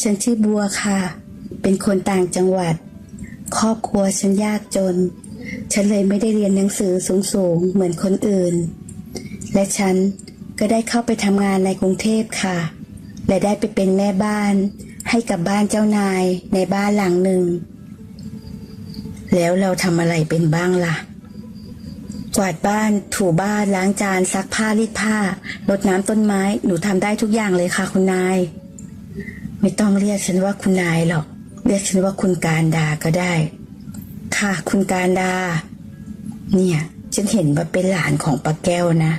ฉันชื่อบัวค่ะ เป็นคนต่างจังหวัด ครอบครัวฉันยากจน ฉันเลยไม่ได้เรียนหนังสือสูงๆ เหมือนคนอื่น และฉันก็ได้เข้าไปทำงานในกรุงเทพค่ะ และได้ไปเป็นแม่บ้านให้กับบ้านเจ้านายในบ้านหลังหนึ่ง แล้วเราทำอะไรเป็นบ้างล่ะ กวาดบ้านถูบ้านล้างจานซักผ้ารีดผ้ารดน้ำต้นไม้ หนูทำได้ทุกอย่างเลยค่ะคุณนาย ไม่ต้องเรียกฉันว่าคุณนายหรอก เรียกฉันว่าคุณการดาก็ได้ ค่ะคุณการดา เนี่ย ฉันเห็นว่าเป็นหลานของป้าแก้วนะ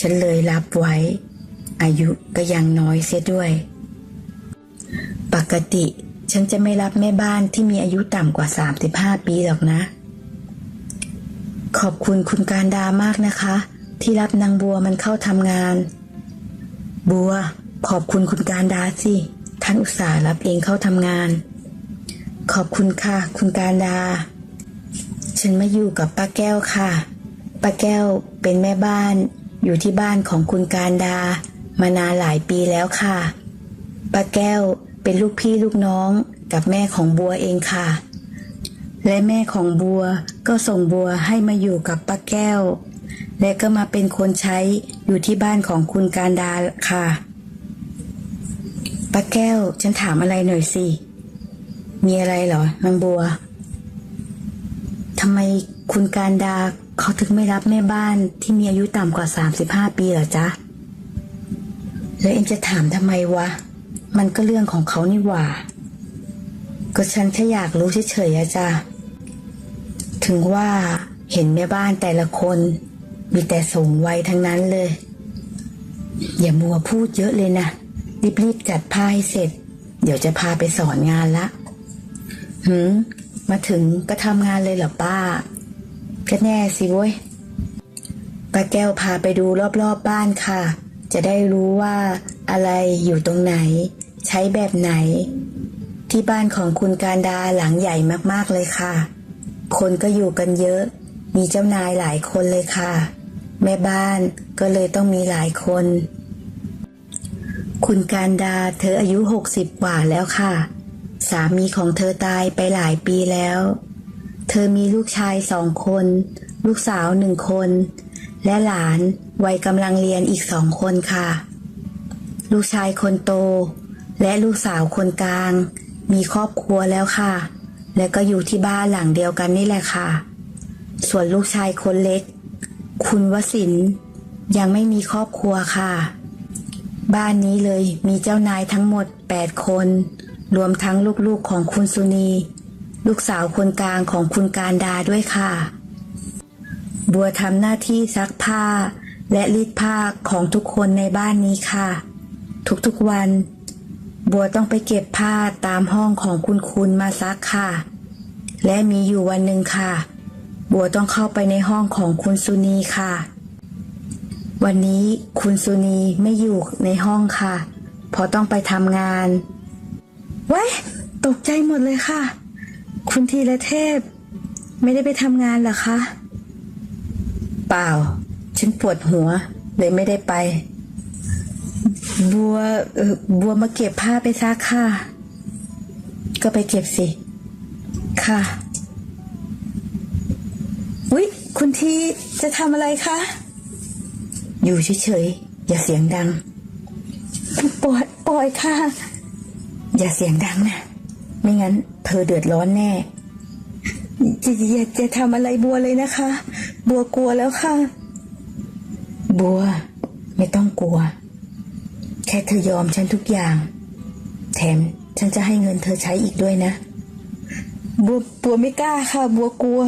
ฉันเลยรับไว้ อายุก็ยังน้อยเสียด้วย ปกติฉันจะไม่รับแม่บ้านที่มีอายุต่ำกว่า 35 ปีหรอกนะ ขอบคุณคุณการดามากนะคะ ที่รับนางบัวมันเข้าทำงาน บัว ขอบคุณคุณการดาสิ ท่านอุตส่าห์รับเองเข้าทำงาน ขอบคุณค่ะ คุณการดา ฉันมาอยู่กับป้าแก้วค่ะ ป้าแก้วเป็นแม่บ้านอยู่ที่บ้านของคุณการดา มานานหลายปีแล้วค่ะ ป้าแก้วเป็นลูกพี่ลูกน้องกับแม่ของบัวเองค่ะ และแม่ของบัวก็ส่งบัวให้มาอยู่กับป้าแก้ว และก็มาเป็นคนใช้อยู่ที่บ้านของคุณการดาค่ะ ป้าแก้ว ฉันถามอะไรหน่อยสิ มีอะไรเหรอนางบัวทำไมคุณการดาเขาถึงไม่รับแม่บ้านที่มีอายุต่ำกว่า 35 ปีเหรอจ๊ะ แล้วเอ็งจะถามทำไมวะ มันก็เรื่องของเขานี่หว่า ก็ฉันแค่อยากรู้เฉยๆอะจ้ะ ถึงว่าเห็นแม่บ้านแต่ละคนมีแต่สูงวัยทั้งนั้นเลย อย่ามัวพูดเยอะเลยนะ รีบๆจัดผ้าให้เสร็จ เดี๋ยวจะพาไปสอนงานละหืมมาถึงก็ทำงานเลยเหรอป้า ก็แน่สิเว้ยป้าแก้วพาไปดูรอบๆบบ้านค่ะ จะได้รู้ว่าอะไรอยู่ตรงไหน ใช้แบบไหน ที่บ้านของคุณการดาหลังใหญ่มากๆเลยค่ะ คนก็อยู่กันเยอะ มีเจ้านายหลายคนเลยค่ะ แม่บ้านก็เลยต้องมีหลายคน คุณการดาเธออายุหกสิบกว่าแล้วค่ะ สามีของเธอตายไปหลายปีแล้ว เธอมีลูกชายสองคน ลูกสาวหนึ่งคน และหลานวัยกำลังเรียนอีกสองคนค่ะ ลูกชายคนโต และลูกสาวคนกลาง มีครอบครัวแล้วค่ะ และก็อยู่ที่บ้านหลังเดียวกันนี่แหละค่ะ ส่วนลูกชายคนเล็ก คุณวสินยังไม่มีครอบครัวค่ะ บ้านนี้เลยมีเจ้านายทั้งหมด 8 คน รวมทั้งลูกๆของคุณสุนี ลูกสาวคนกลางของคุณการดาด้วยค่ะ บัวทำหน้าที่ซักผ้า และรีดผ้าของทุกคนในบ้านนี้ค่ะ ทุกๆวัน บัวต้องไปเก็บผ้าตามห้องของคุณคุณมาซักค่ะ และมีอยู่วันหนึ่งค่ะ บัวต้องเข้าไปในห้องของคุณสุนีค่ะ วันนี้คุณสุนีไม่อยู่ในห้องค่ะ เพราะต้องไปทำงานว้ยตกใจหมดเลยค่ะ คุณธีรเทพ ไม่ได้ไปทำงานหรอคะ เปล่า ฉันปวดหัว เลยไม่ได้ไป บัวเออบัวมาเก็บผ้าไปซักค่ะ ก็ไปเก็บสิ ค่ะอุ๊ย คุณทีจะทำอะไรคะ อยู่เฉยๆ อย่าเสียงดัง ปล่อยปล่อยค่ะ อย่าเสียงดังนะ ไม่งั้น เธอเดือดร้อนแน่อย่าอย่าจะทำอะไรบัวเลยนะคะ บัวกลัวแล้วค่ะ บัว ไม่ต้องกลัว แค่เธอยอมฉันทุกอย่าง แถมฉันจะให้เงินเธอใช้อีกด้วยนะ บัวบัวไม่กล้าค่ะ บัวกลัว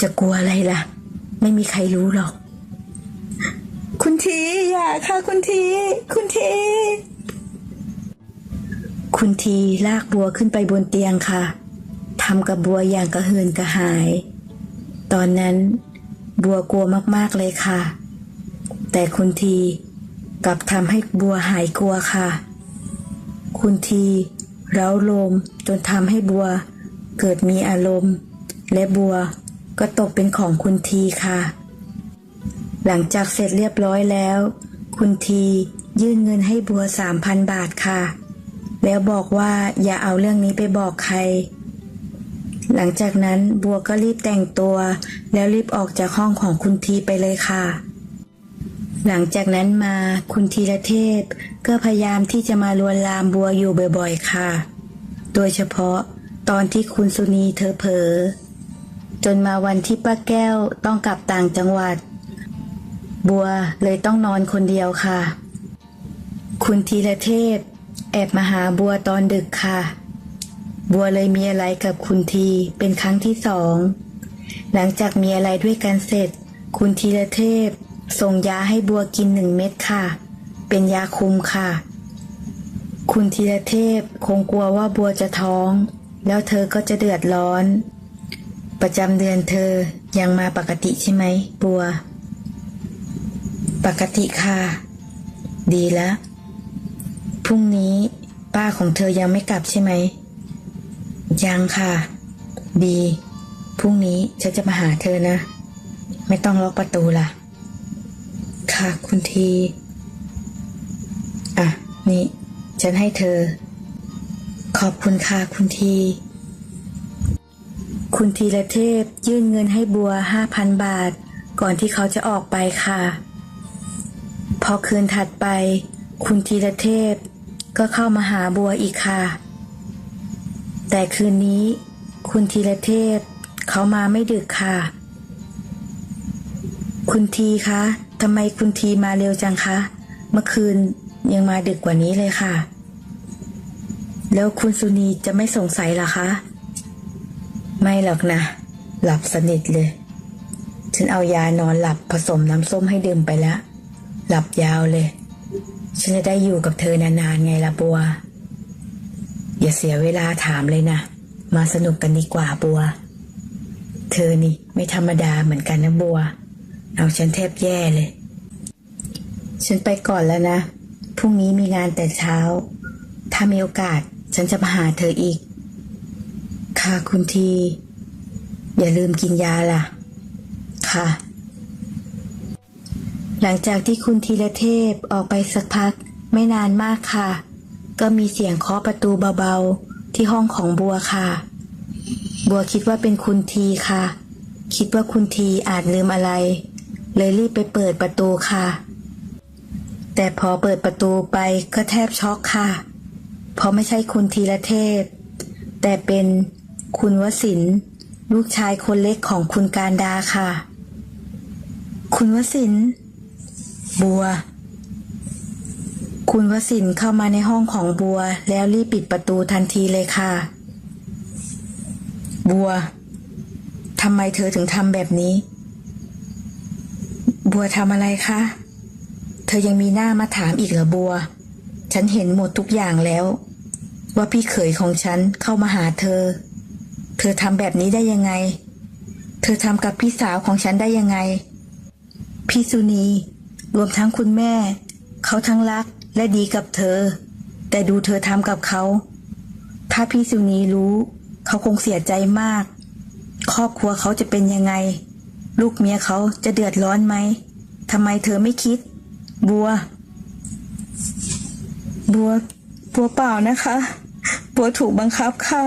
จะกลัวอะไรล่ะ ไม่มีใครรู้หรอกคุณ ทีอย่าค่ะคุณที คุณที คุณทีลากบัวขึ้นไปบนเตียงค่ะทำกับบัวอย่างกระเหินกระหาย ตอนนั้น บัวกลัวมากๆเลยค่ะ แต่คุณทีกลับทำให้บัวหายกลัวค่ะ คุณทีเร้าลมจนทำให้บัว เกิดมีอารมณ์ และบัวก็ตกเป็นของคุณทีค่ะ หลังจากเสร็จเรียบร้อยแล้ว คุณทียื่นเงินให้บัวสามพันบาทค่ะ แล้วบอกว่าอย่าเอาเรื่องนี้ไปบอกใคร หลังจากนั้นบัวก็รีบแต่งตัว แล้วรีบออกจากห้องของคุณทีไปเลยค่ะ หลังจากนั้นมาคุณธีรเทพ ก็พยายามที่จะมาลวนลามบัวอยู่บ่อยๆค่ะ โดยเฉพาะตอนที่คุณสุนีเธอเผลอจนมาวันที่ป้าแก้วต้องกลับต่างจังหวัด บัวเลยต้องนอนคนเดียวค่ะ คุณธีรเทพ แอบมาหาบัวตอนดึกค่ะ บัวเลยมีอะไรกับคุณทีเป็นครั้งที่สอง หลังจากมีอะไรด้วยกันเสร็จ คุณธีรเทพ ส่งยาให้บัวกินหนึ่งเม็ดค่ะ เป็นยาคุมค่ะ คุณธีรเทพคงกลัวว่าบัวจะท้อง แล้วเธอก็จะเดือดร้อน ประจำเดือนเธอยังมาปกติใช่ไหมบัว ปกติค่ะ ดีแล้วพรุ่งนี้ป้าของเธอยังไม่กลับใช่ไหม ยังค่ะ ดีพรุ่งนี้ฉันจะมาหาเธอนะ ไม่ต้องล็อกประตูล่ะ ค่ะคุณที อะ นี่ ฉันให้เธอ ขอบคุณค่ะคุณที คุณธีรเทพยื่นเงินให้บัวห้าพันบาท ก่อนที่เขาจะออกไปค่ะ พอคืนถัดไป คุณธีรเทพก็เข้ามาหาบัวอีกค่ะ แต่คืนนี้ คุณธีรเทพเขามาไม่ดึกค่ะ คุณทีคะทำไมคุณทีมาเร็วจังคะ เมื่อคืนยังมาดึกกว่านี้เลยค่ะ แล้วคุณสุนีจะไม่สงสัยหรอคะ ไม่หรอกนะ หลับสนิทเลย ฉันเอายานอนหลับผสมน้ำส้มให้ดื่มไปแล้ว หลับยาวเลย ฉันจะได้อยู่กับเธอนานๆไงล่ะบัว อย่าเสียเวลาถามเลยนะ มาสนุกกันดีกว่าบัว เธอนี่ไม่ธรรมดาเหมือนกันนะบัว เอาฉันแทบแย่เลย ฉันไปก่อนแล้วนะ พรุ่งนี้มีงานแต่เช้า ถ้ามีโอกาสฉันจะมาหาเธออีก ค่ะคุณที อย่าลืมกินยาล่ะ ค่ะ หลังจากที่คุณธีรเทพออกไปสักพัก ไม่นานมากค่ะ ก็มีเสียงเคาะประตูเบาๆ ที่ห้องของบัวค่ะ บัวคิดว่าเป็นคุณทีค่ะ คิดว่าคุณทีอาจลืมอะไร เลยรีบไปเปิดประตูค่ะ แต่พอเปิดประตูไปก็แทบช็อกค่ะ เพราะไม่ใช่คุณธีรเทพ แต่เป็นคุณวสินลูกชายคนเล็กของคุณการดาค่ะ คุณวสิน์ บัว คุณวสินเข้ามาในห้องของบัว แล้วรีบปิดประตูทันทีเลยค่ะ บัวทำไมเธอถึงทำแบบนี้ บัวทำอะไรคะ เธอยังมีหน้ามาถามอีกเหรอบัว ฉันเห็นหมดทุกอย่างแล้ว ว่าพี่เขยของฉันเข้ามาหาเธอ เธอทำแบบนี้ได้ยังไง เธอทำกับพี่สาวของฉันได้ยังไง พี่สุนี รวมทั้งคุณแม่ เขาทั้งรักและดีกับเธอ แต่ดูเธอทำกับเขา ถ้าพี่สุนีรู้ เขาคงเสียใจมาก ครอบครัวเขาจะเป็นยังไง ลูกเมียเขาจะเดือดร้อนไหมทำไมเธอไม่คิด บัว บัว บัวเปล่านะคะ บัวถูกบังคับค่ะ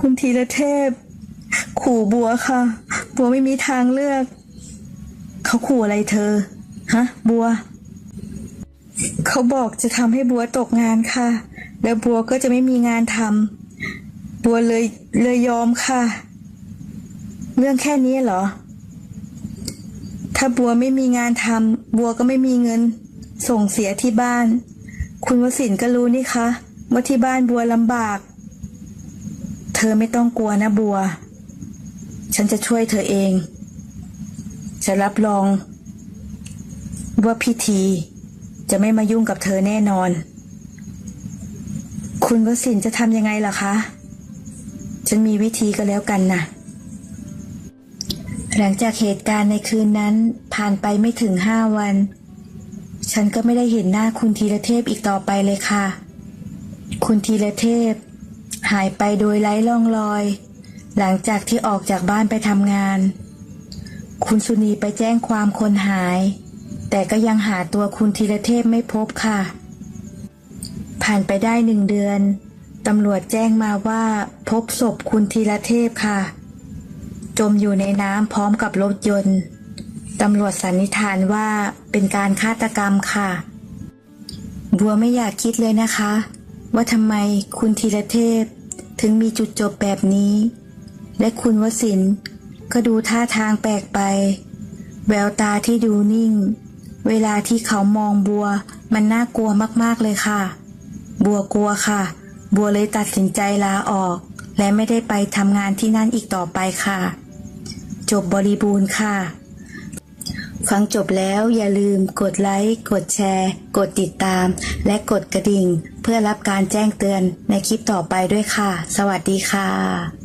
คุณธีรเทพ ขู่บัวค่ะ บัวไม่มีทางเลือก เขาขู่อะไรเธอ ฮะ บัว เขาบอกจะทำให้บัวตกงานค่ะ แล้วบัวก็จะไม่มีงานทำบัวเลยเลยยอมค่ะ เรื่องแค่นี้เหรอ ถ้าบัวไม่มีงานทำบัวก็ไม่มีเงิน ส่งเสียที่บ้าน คุณวสินก็รู้นี่คะว่าที่บ้านบัวลำบาก เธอไม่ต้องกลัวนะบัว ฉันจะช่วยเธอเอง จะรับรอง ว่าพิธี จะไม่มายุ่งกับเธอแน่นอน คุณวสินจะทำยังไงล่ะคะ ฉันมีวิธีก็แล้วกันนะหลังจากเหตุการณ์ในคืนนั้นผ่านไปไม่ถึงห้าวัน ฉันก็ไม่ได้เห็นหน้าคุณธีรเทพอีกต่อไปเลยค่ะ คุณธีรเทพ หายไปโดยไร้ร่องรอย หลังจากที่ออกจากบ้านไปทำงาน คุณสุนีไปแจ้งความคนหาย แต่ก็ยังหาตัวคุณธีรเทพไม่พบค่ะ ผ่านไปได้หนึ่งเดือนตำรวจแจ้งมาว่าพบศพคุณธีรเทพค่ะ จมอยู่ในน้ำพร้อมกับรถยนต์ตำรวจสันนิษฐานว่าเป็นการฆาตกรรมค่ะ บัวไม่อยากคิดเลยนะคะ ว่าทำไมคุณธีรเทพ ถึงมีจุดจบแบบนี้ และคุณวสินก็ดูท่าทางแปลกไป แววตาที่ดูนิ่ง เวลาที่เขามองบัว มันน่ากลัวมากๆเลยค่ะ บัวกลัวค่ะ บัวเลยตัดสินใจลาออก และไม่ได้ไปทำงานที่นั่นอีกต่อไปค่ะ จบบริบูรณ์ค่ะ ฟังจบแล้วอย่าลืมกดไลค์กดแชร์ กดติดตาม และกดกระดิ่ง เพื่อรับการแจ้งเตือนในคลิปต่อไปด้วยค่ะ สวัสดีค่ะ